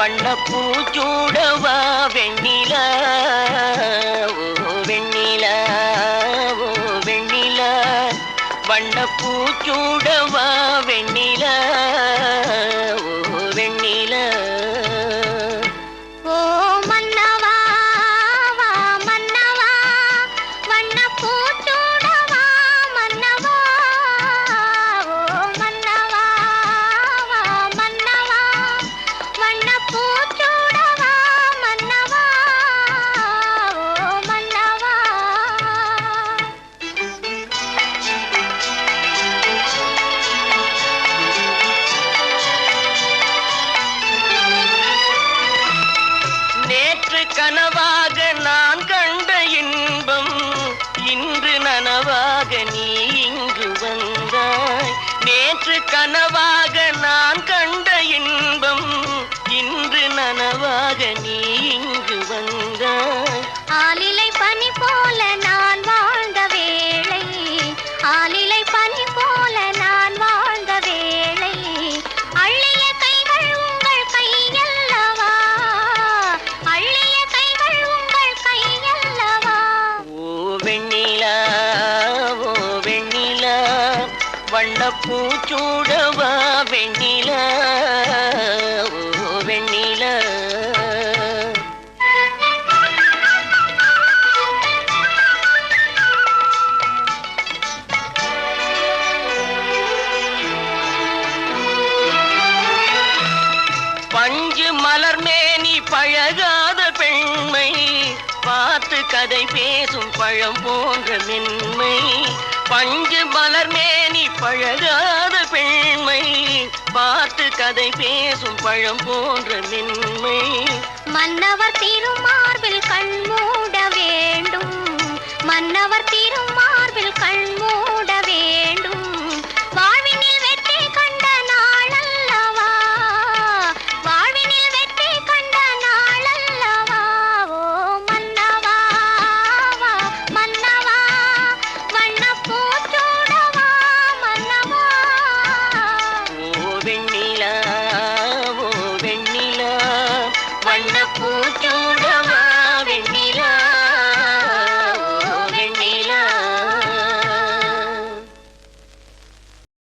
வண்ண பூச்சூடவா வெண்ணிலா? ஓ வெண்ணிலா ஓ வெண்ணிலா. வண்ண பூச்சூடவா வெண்ணிலா? கனவாக நான் கண்ட இன்பம் இன்று நனவாக நீ இங்கு வந்தாய். நேற்று கனவாக நான் கண்ட இன்பம் இன்று நனவாக நீ இங்கு பூச்சூடவா வெண்ணில? ஓ வெண்ணிலா. பஞ்சு மலர் மேனி பழகாத பெண்மை பார்த்து கதை பேசும் பழம் போன்ற மென்மை. பஞ்சு மலர் மேனி அழகாத பெண்மை பார்த்து கதை பேசும் பழம் போன்ற மென்மை. மன்னவர் திருமார்பில் கண்மூட வேண்டும். மன்னவர் திருமார்பில் கண்மூட